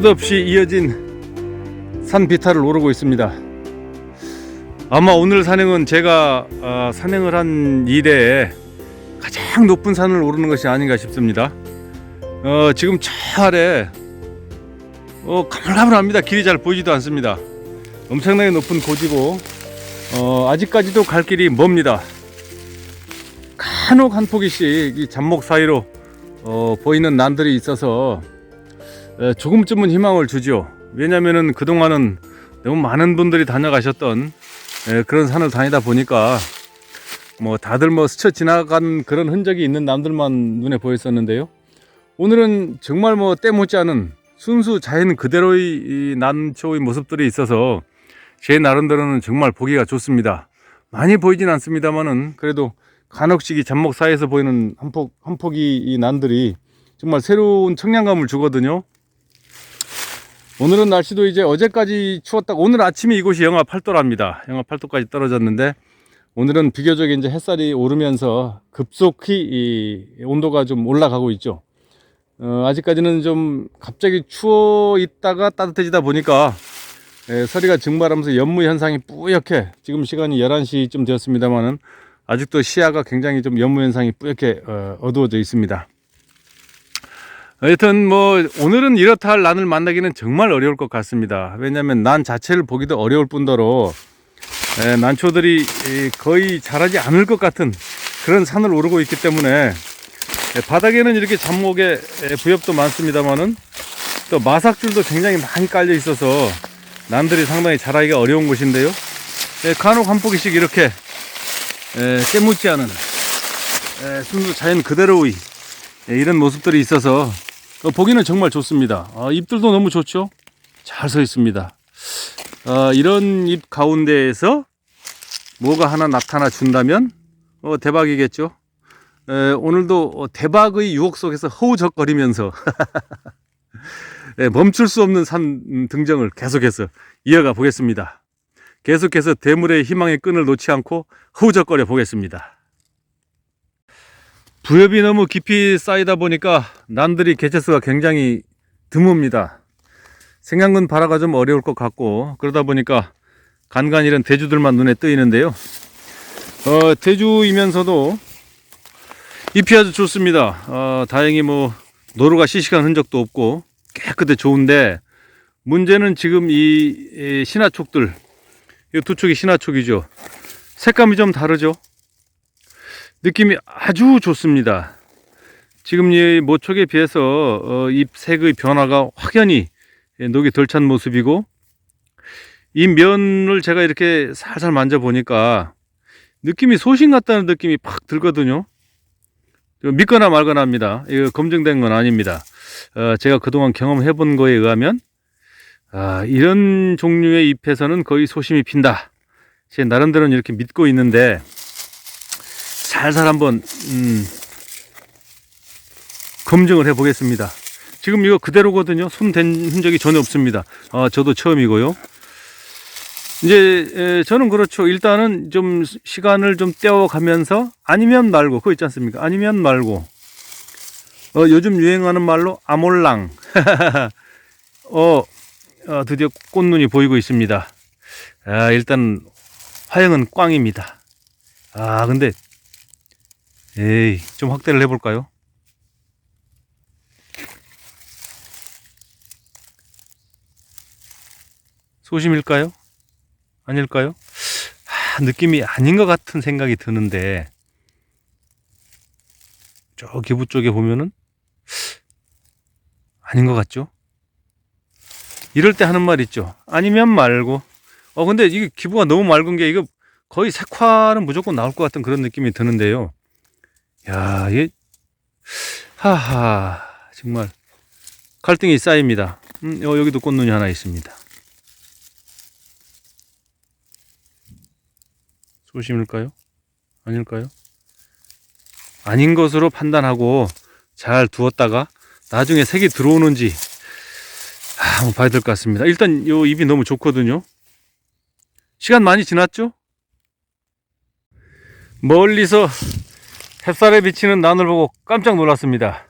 끝없이 이어진 산 비탈을 오르고 있습니다. 아마 오늘 산행은 제가 어, 산행을 한 이래에 가장 높은 산을 오르는 것이 아닌가 싶습니다. 어, 지금 저 아래 어, 가물가물합니다. 길이 잘 보이지도 않습니다. 엄청나게 높은 고지고 어, 아직까지도 갈 길이 멉니다. 간혹 한 포기씩 이 잡목 사이로 어, 보이는 난들이 있어서 에, 조금쯤은 희망을 주죠. 왜냐면은 그동안은 너무 많은 분들이 다녀가셨던 에, 그런 산을 다니다 보니까 뭐 다들 뭐 스쳐 지나간 그런 흔적이 있는 남들만 눈에 보였었는데요. 오늘은 정말 뭐 때묻지 않은 순수 자연 그대로의 이 난초의 모습들이 있어서 제 나름대로는 정말 보기가 좋습니다. 많이 보이진 않습니다만은 그래도 간혹씩 이 잡목 사이에서 보이는 한 폭 한 폭이 이 난들이 정말 새로운 청량감을 주거든요. 오늘은 날씨도 이제 어제까지 추웠다가 오늘 아침에 이곳이 영하 8도랍니다. 영하 8도까지 떨어졌는데 오늘은 비교적 이제 햇살이 오르면서 급속히 이 온도가 좀 올라가고 있죠. 어, 아직까지는 좀 갑자기 추워 있다가 따뜻해지다 보니까 에, 서리가 증발하면서 연무 현상이 뿌옇게 지금 시간이 11시쯤 되었습니다만은 아직도 시야가 굉장히 좀 연무 현상이 뿌옇게 어, 어두워져 있습니다. 하여튼 뭐 오늘은 이렇다 할 난을 만나기는 정말 어려울 것 같습니다. 왜냐하면 난 자체를 보기도 어려울 뿐더러 에, 난초들이 이, 거의 자라지 않을 것 같은 그런 산을 오르고 있기 때문에 에, 바닥에는 이렇게 잡목에 에, 부엽도 많습니다만은 또 마삭줄도 굉장히 많이 깔려 있어서 난들이 상당히 자라기가 어려운 곳인데요. 에, 간혹 한 포기씩 이렇게 에, 깨묻지 않은 에, 순수 자연 그대로의 에, 이런 모습들이 있어서 어, 보기는 정말 좋습니다. 어, 잎들도 너무 좋죠. 잘 서 있습니다. 어, 이런 잎 가운데에서 뭐가 하나 나타나 준다면 어, 대박이겠죠. 에, 오늘도 어, 대박의 유혹 속에서 허우적거리면서 에, 멈출 수 없는 산 음, 등정을 계속해서 이어가 보겠습니다. 계속해서 대물의 희망의 끈을 놓지 않고 허우적거려 보겠습니다. 부엽이 너무 깊이 쌓이다 보니까 난들이 개체수가 굉장히 드뭅니다. 생양근 발화가 좀 어려울 것 같고 그러다 보니까 간간 이런 대주들만 눈에 뜨이는데요. 어, 대주이면서도 잎이 아주 좋습니다. 어, 다행히 뭐 노루가 시식한 흔적도 없고 깨끗해 좋은데 문제는 지금 이, 이 신화촉들 이 두 촉이 신화촉이죠. 색감이 좀 다르죠. 느낌이 아주 좋습니다. 지금 이 모촉에 비해서 어, 잎 색의 변화가 확연히 예, 녹이 덜 찬 모습이고 이 면을 제가 이렇게 살살 만져보니까 느낌이 소신 같다는 느낌이 팍 들거든요. 믿거나 말거나 합니다. 이거 검증된 건 아닙니다. 어, 제가 그동안 경험해 본 거에 의하면 아, 이런 종류의 잎에서는 거의 소심이 핀다. 제 나름대로는 이렇게 믿고 있는데 살살 한번 음, 검증을 해 보겠습니다. 지금 이거 그대로거든요. 손댄 흔적이 전혀 없습니다. 아, 저도 처음이고요. 이제 에, 저는 그렇죠. 일단은 좀 시간을 좀 떼어가면서 아니면 말고 그거 있지 않습니까? 아니면 말고 어, 요즘 유행하는 말로 아몰랑 어, 어, 드디어 꽃눈이 보이고 있습니다. 아, 일단 화형은 꽝입니다. 아, 근데 에이, 좀 확대를 해볼까요? 소심일까요? 아닐까요? 아, 느낌이 아닌 것 같은 생각이 드는데 저 기부 쪽에 보면은 아닌 것 같죠? 이럴 때 하는 말 있죠. 아니면 말고. 어 근데 이게 기부가 너무 맑은 게 이거 거의 색화는 무조건 나올 것 같은 그런 느낌이 드는데요. 야, 이게 하하 정말 갈등이 쌓입니다. 음, 어, 여기도 꽃눈이 하나 있습니다. 소심일까요? 아닐까요? 아닌 것으로 판단하고 잘 두었다가 나중에 색이 들어오는지 아, 한번 봐야 될 것 같습니다. 일단 요 잎이 너무 좋거든요. 시간 많이 지났죠? 멀리서 햇살에 비치는 난을 보고 깜짝 놀랐습니다.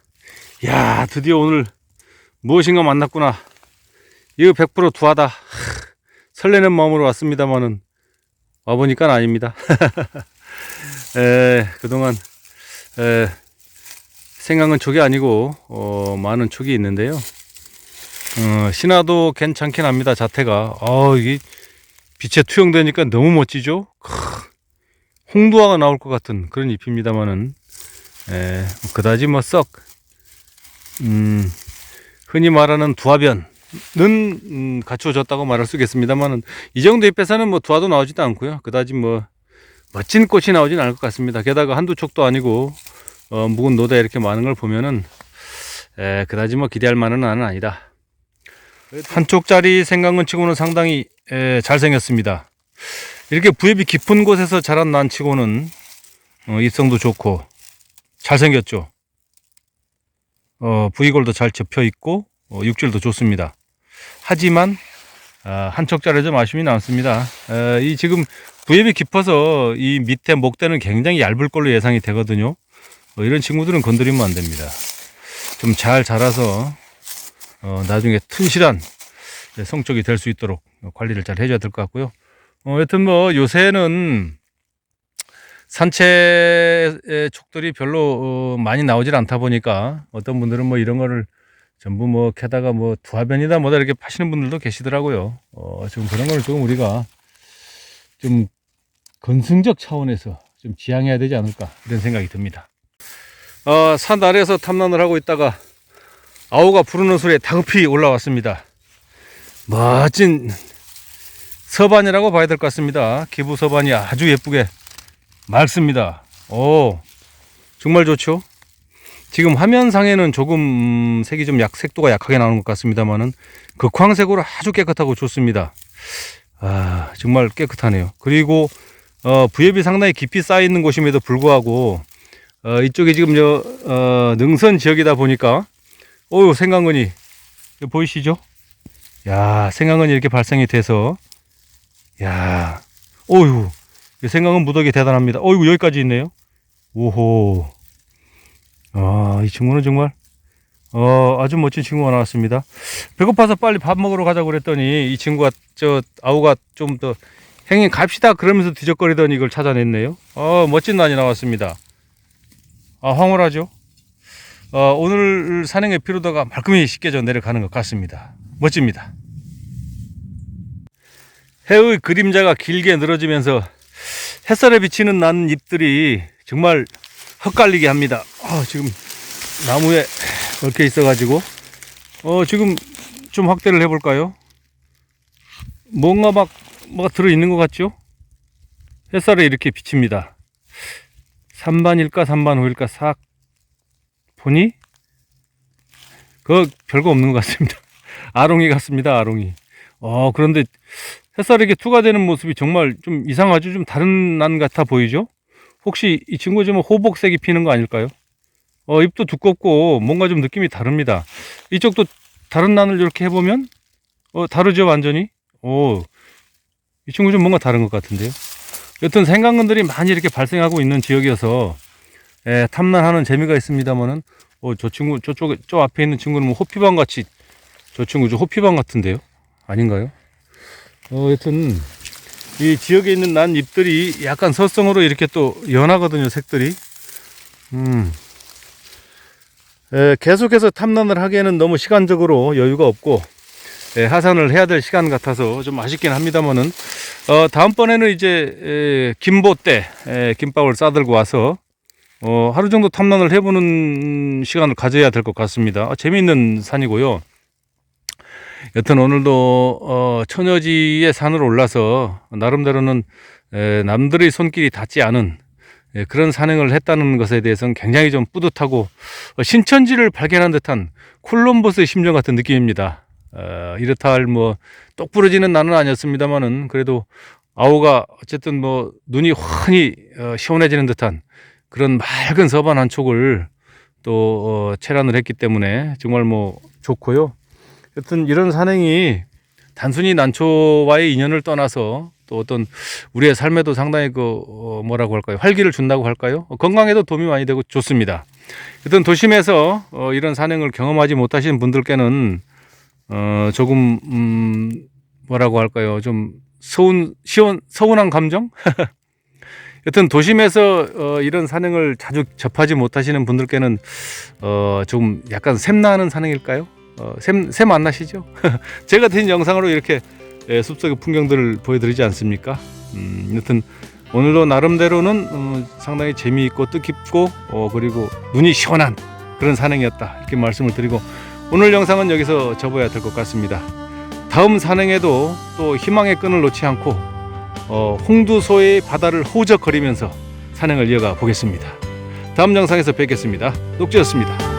야, 드디어 오늘 무엇인가 만났구나. 이거 100% 두하다. 하, 설레는 마음으로 왔습니다만은 와보니까 아닙니다. 에, 그동안 에, 생각은 촉이 아니고 어, 많은 촉이 있는데요. 어, 신화도 괜찮긴 합니다. 자태가. 어, 이게 빛에 투영되니까 너무 멋지죠? 크, 홍두화가 나올 것 같은 그런 잎입니다만은 에, 그다지 뭐썩 음, 흔히 말하는 두화변은 음, 갖추어졌다고 말할 수 있겠습니다만은 이 정도 잎에서는 뭐 두화도 나오지도 않고요. 그다지 뭐 멋진 꽃이 나오진 않을 것 같습니다. 게다가 한두 촉도 아니고 어, 묵은 노대 이렇게 많은 걸 보면은 에, 그다지 뭐 기대할 만한 안은 아니다. 한 쪽짜리 생강은 치고는 상당히 에, 잘생겼습니다. 이렇게 부엽이 깊은 곳에서 자란 난 치고는 어, 입성도 좋고 잘생겼죠. 어, 부위골도 잘 접혀 있고 어, 육질도 좋습니다. 하지만 아, 한 척짜리 좀 아쉬움이 남습니다. 에, 이 지금 부엽이 깊어서 이 밑에 목대는 굉장히 얇을 걸로 예상이 되거든요. 어, 이런 친구들은 건드리면 안 됩니다. 좀 잘 자라서 어, 나중에 튼실한 네, 성적이 될 수 있도록 관리를 잘 해줘야 될 것 같고요. 어, 여튼 뭐 요새는 산채의 촉들이 별로 어, 많이 나오질 않다 보니까 어떤 분들은 뭐 이런 거를 전부 뭐 게다가 뭐 두화변이다 뭐다 이렇게 파시는 분들도 계시더라고요. 어, 좀 그런 거를 조금 우리가 좀 건승적 차원에서 좀 지향해야 되지 않을까 이런 생각이 듭니다. 어, 산 아래에서 탐난을 하고 있다가 아우가 부르는 소리에 다급히 올라왔습니다. 멋진 서반이라고 봐야 될 것 같습니다. 기부 서반이 아주 예쁘게 맑습니다. 오, 정말 좋죠? 지금 화면상에는 조금 음, 색이 좀 약, 색도가 약하게 나오는 것 같습니다만은 극황색으로 아주 깨끗하고 좋습니다. 아, 정말 깨끗하네요. 그리고 어, 부엽이 상당히 깊이 쌓여 있는 곳임에도 불구하고 어, 이쪽이 지금 저 어, 능선 지역이다 보니까 어유 생강근이 보이시죠? 야, 생강근이 이렇게 발생이 돼서 야, 어유 이 생강은 무더기 대단합니다. 어이구 여기까지 있네요. 오호. 아, 이 친구는 정말 어, 아주 멋진 친구가 나왔습니다. 배고파서 빨리 밥 먹으러 가자고 그랬더니 이 친구가 저 아우가 좀더 형님 갑시다 그러면서 뒤적거리더니 이걸 찾아냈네요. 어, 멋진 난이 나왔습니다. 아, 황홀하죠? 어, 오늘 산행의 피로도가 말끔히 씻겨져 내려가는 것 같습니다. 멋집니다. 해의 그림자가 길게 늘어지면서 햇살에 비치는 난 잎들이 정말 헛갈리게 합니다. 아, 지금 나무에 얽혀 있어가지고 어 지금 좀 확대를 해볼까요? 뭔가 막 뭐가 들어 있는 것 같죠? 햇살에 이렇게 비칩니다. 3반일까 3반 후일까 싹 보니 그 별거 없는 것 같습니다. 아롱이 같습니다. 아롱이. 어 그런데 햇살에 이렇게 투과되는 모습이 정말 좀 이상하죠? 좀 다른 난 같아 보이죠? 혹시 이 친구 좀 호복색이 피는 거 아닐까요? 어, 잎도 두껍고 뭔가 좀 느낌이 다릅니다. 이쪽도 다른 난을 이렇게 해보면 어, 다르죠 완전히? 오, 이 친구 좀 뭔가 다른 것 같은데요. 여튼 생강근들이 많이 이렇게 발생하고 있는 지역이어서 에, 탐난하는 재미가 있습니다만은 어, 저 친구 저쪽에 저 앞에 있는 친구는 뭐 호피방 같이 저 친구 저 호피방 같은데요? 아닌가요? 어, 여튼 이 지역에 있는 난 잎들이 약간 서성으로 이렇게 또 연하거든요, 색들이. 음. 에, 계속해서 탐난을 하기에는 너무 시간적으로 여유가 없고 에, 하산을 해야 될 시간 같아서 좀 아쉽긴 합니다만은 어, 다음번에는 이제 에, 김보 때 에, 김밥을 싸들고 와서 어, 하루 정도 탐난을 해보는 시간을 가져야 될 것 같습니다. 아, 재미있는 산이고요. 여튼 오늘도 어, 처녀지의 산으로 올라서 나름대로는 에, 남들의 손길이 닿지 않은 예, 그런 산행을 했다는 것에 대해서는 굉장히 좀 뿌듯하고 어, 신천지를 발견한 듯한 콜럼버스의 심정 같은 느낌입니다. 어, 이렇다 할 뭐 똑부러지는 나는 아니었습니다만은 그래도 아우가 어쨌든 뭐 눈이 환히 어, 시원해지는 듯한 그런 맑은 서반 한 촉을 또 어, 체란을 했기 때문에 정말 뭐 좋고요. 여튼 이런 산행이 단순히 난초와의 인연을 떠나서 또 어떤 우리의 삶에도 상당히 그 어, 뭐라고 할까요 활기를 준다고 할까요 어, 건강에도 도움이 많이 되고 좋습니다. 여튼 도심에서 어, 이런 산행을 경험하지 못하신 분들께는 어, 조금 음, 뭐라고 할까요? 좀 서운 시원 서운한 감정? 여튼 도심에서 어, 이런 산행을 자주 접하지 못하시는 분들께는 어, 좀 약간 샘나는 산행일까요? 어, 샘, 샘 안 나시죠? 제가 드린 영상으로 이렇게 예, 숲속의 풍경들을 보여드리지 않습니까? 음, 여튼 오늘도 나름대로는 어, 상당히 재미있고 뜻깊고 어, 그리고 눈이 시원한 그런 산행이었다 이렇게 말씀을 드리고 오늘 영상은 여기서 접어야 될 것 같습니다. 다음 산행에도 또 희망의 끈을 놓지 않고 어, 홍두소의 바다를 호적거리면서 산행을 이어가 보겠습니다. 다음 영상에서 뵙겠습니다. 녹지였습니다.